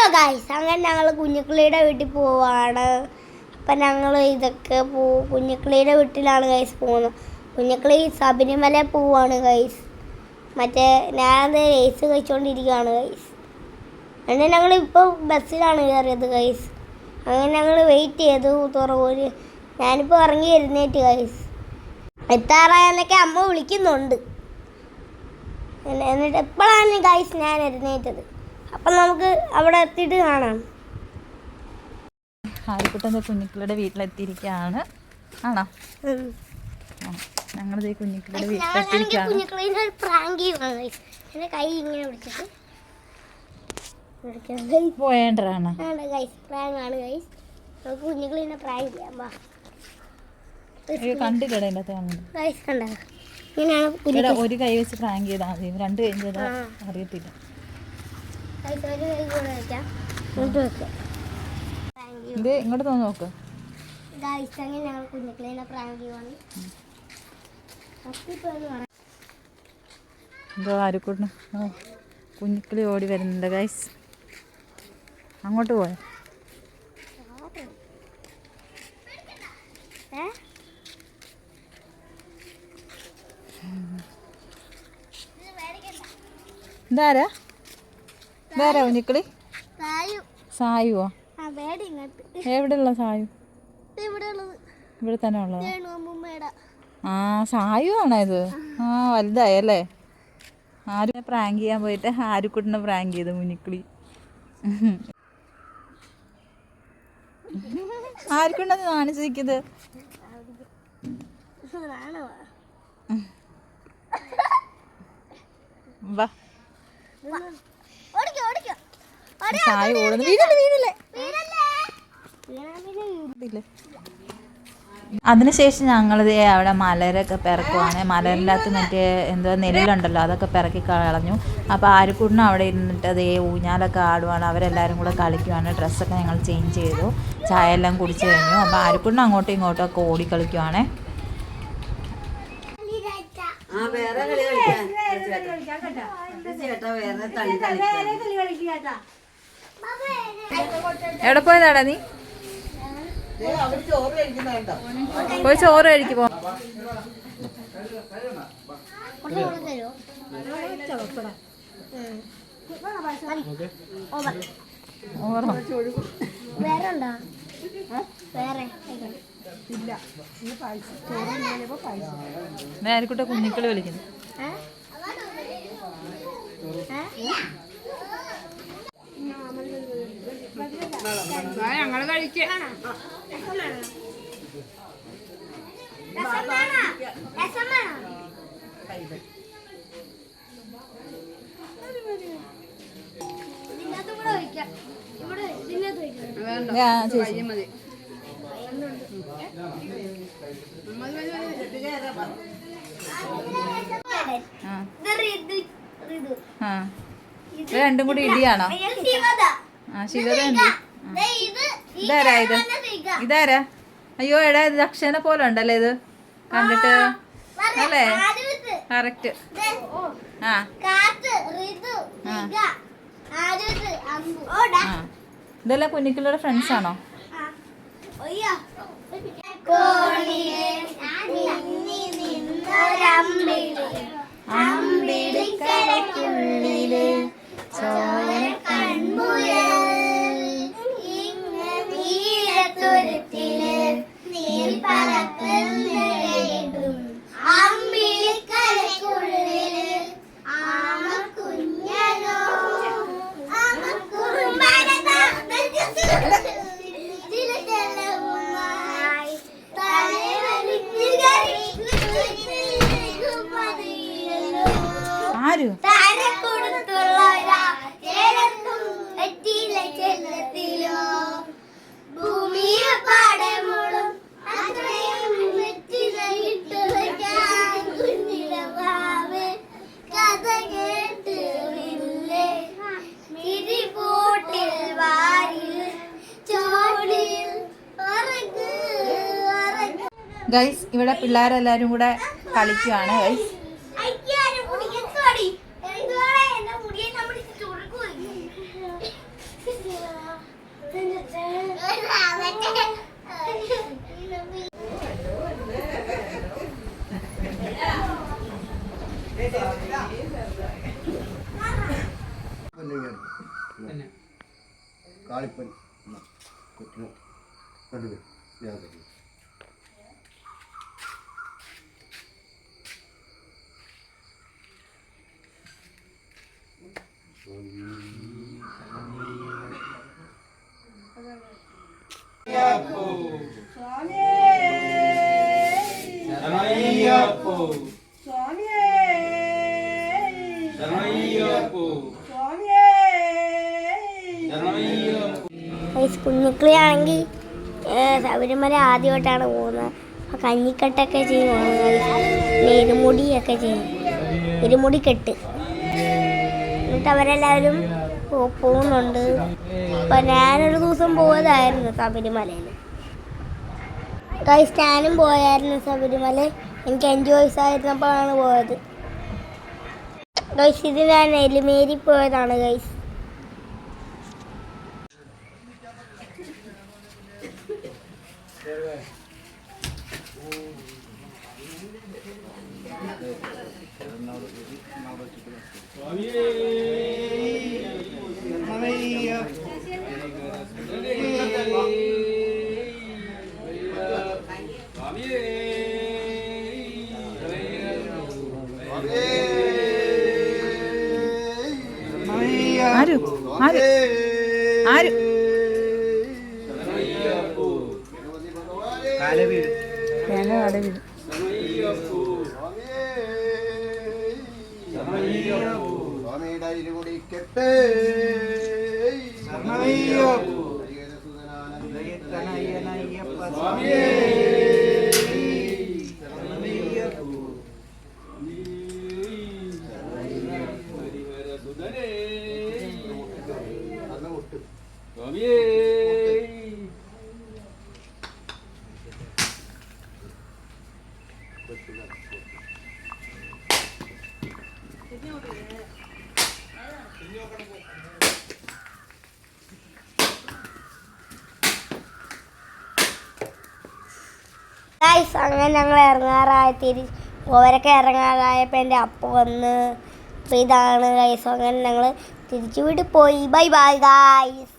Hello guys അങ്ങനെ ഞങ്ങൾ കുഞ്ഞുക്കിളിയുടെ വീട്ടിൽ പോവാണ്. അപ്പം ഞങ്ങൾ ഇതൊക്കെ പോ കുഞ്ഞുക്കിളിയുടെ വീട്ടിലാണ് ഗൈസ് പോകുന്നത്. കുഞ്ഞുക്കിളി ശബരിമല പോവാണ് ഗൈസ് മറ്റേ ഞാനത് റേസ് കഴിച്ചുകൊണ്ടിരിക്കുകയാണ് ഗൈസ് അങ്ങനെ ഞങ്ങൾ ഇപ്പോൾ ബസ്സിലാണ് കയറിയത് ഗൈസ് അങ്ങനെ ഞങ്ങൾ വെയിറ്റ് ചെയ്തു തുറവൂര് ഞാനിപ്പോൾ ഇറങ്ങി എഴുന്നേറ്റ് ഗൈസ് എത്താറായെന്നൊക്കെ അമ്മ വിളിക്കുന്നുണ്ട്. എന്ന- എന്നിട്ട് എപ്പോഴാണ് ഗൈസ് ഞാൻ എഴുന്നേറ്റത്? അപ്പം നമുക്ക് അവിടെ എത്തിയിട്ട് കാണാം. ഹാരിക്കുട്ടന്റെ കുഞ്ഞിക്കളുടെ വീട്ടിലെത്തിയിരിക്കുകയാണ്. ആണോ? ഞങ്ങളുടെ ഈ കുഞ്ഞിക്കിളുടെ വീട്ടിലെത്തിയിരിക്കുകയാണ്. ഒരു പ്രാങ്ക് ചെയ്യുവാണ് ഗൈസ് എന്റെ കൈ ഇങ്ങനെ പിടിച്ചിട്ട്. പോയേണ്ടതാണ്. ഗൈസ് ഗൈസ് നമുക്ക് കുഞ്ഞുക്കളിനെ പ്രാങ്ക് ചെയ്യാം. വാ. ഗൈസ് കണ്ടോ ഇങ്ങനെയാണ് ഒരു കൈ വെച്ച് പ്രാങ്ക് ചെയ്താൽ മതി. രണ്ട് കൈ ചെയ്താൽ ആ. അറിയത്തില്ല. ഇങ്ങോട്ട് നോക്ക്. പ്രാങ്ക് കുഞ്ഞിക്കിളി ഓടി വരുന്നുണ്ട് ഗൈസ് അങ്ങോട്ട് പോയോ? എന്താരാ ഉണിക്കളി തായും സായുവോ? എവിടെ ഉള്ള ഇങ്ങോട്ട്. എവിടെയുള്ള സായു? ഇവിടെ തന്നെ ഉള്ളത്. ആ സായു ആണോ ഇത്? ആ വലുതായല്ലേ? ആരും പ്രാങ്ക് ചെയ്യാൻ പോയിട്ട് ആരുക്കുട്ടിനെ പ്രാങ്ക് ചെയ്ത് മുനിക്കിളി ആർക്കുണ്ടെന്ന് കാണിച്ചിരിക്കുന്നത് വാ. സായു ഓടുന്നു. വീടല്ലേ. വീടല്ലേ ഇല്ലേ? അതിനുശേഷം ഞങ്ങളിത് അവിടെ മലരൊക്കെ പിറക്കുവാണ്. മലരിനകത്ത് മറ്റേ എന്തോ നെല്ലുണ്ടല്ലോ അതൊക്കെ പിറക്കി കളഞ്ഞു. അപ്പോൾ ആരുക്കൂടിനും അവിടെ ഇരുന്നിട്ട് അതേ ഊഞ്ഞാലൊക്കെ ആടുവാണ്. അവരെല്ലാവരും കൂടെ കളിക്കുവാണ്. ഡ്രസ്സൊക്കെ ഞങ്ങൾ ചേഞ്ച് ചെയ്തു. ചായ എല്ലാം കുടിച്ചു കഴിഞ്ഞു. അപ്പോൾ ആരുക്കൂടിനും അങ്ങോട്ടും ഇങ്ങോട്ടും ഒക്കെ ഓടി കളിക്കുവാണേ. ചേട്ടാ വേറെ കളി കളിക്കാൻ ചേട്ടാ വേറെ തളി കളിക്കാൻ എവിടെ പോയതാടാ നീ? പോയി ചോറ് കഴിക്ക് പോ. ആരുക്കൂട്ടെ കുഞ്ഞിക്കളി വിളിക്കുന്നു. ചേച്ചി. ഇത് രണ്ടും കൂടി ഇടിയാണോ. ആ ശിവത ഉണ്ട്. ഇതാരാ ഇത്? ഇതാരാ? അയ്യോ എടാ ഇത് ദക്ഷനെ പോലെ ഉണ്ടല്ലേ ഇത്? കണ്ടിട്ട്? അല്ലേ? ആരുത്. കറക്റ്റ്. ആ. ഇതെല്ലാം കുഞ്ഞിക്കുള്ളുടെ ഫ്രണ്ട്സ് ആണോ? ആ. ഒയ്യോ. ഉറങ്ങ് ഗൈസ് ഇവിടെ പിള്ളേരെല്ലാവരും കൂടെ കളിക്കുകയാണ് ഗൈസ് കാളിപ്പൻ. രണ്ടുപേരും ഞാൻ തന്നെ Amanhã, povo. ആണെങ്കിൽ ശബരിമല ആദ്യമായിട്ടാണ് പോകുന്നത്. അപ്പം കഞ്ഞിക്കെട്ടൊക്കെ ചെയ്യും പിന്നെ ഇരുമുടിയൊക്കെ ചെയ്യും. ഇരുമുടി കെട്ട് എന്നിട്ട് അവരെല്ലാവരും പോകുന്നുണ്ട്. അപ്പം ഞാനൊരു ദിവസം പോയതായിരുന്നു ശബരിമലയിൽ. ഗൈസ് ഞാനും പോയായിരുന്നു ശബരിമല. എനിക്ക് അഞ്ച് വയസ്സായിരുന്നപ്പോഴാണ് പോയത്. ഗൈസ് ഇത് ഞാൻ എലിമേരി പോയതാണ് ഗൈസ്. ആരു? ആരു? ആരു? തേങ്ങ കട വീഴും സ്വാമിയുടെ ഗൈസ് അങ്ങനെ ഞങ്ങൾ ഇറങ്ങാറായി തിരി ഓവരൊക്കെ ഇറങ്ങാറായപ്പോൾ എന്റെ അപ്പ വന്ന് അപ്പോൾ ഇതാണ് ഗൈസ് അങ്ങനെ ഞങ്ങൾ തിരിച്ചു വീട്ടിൽ പോയി. Bye bye guys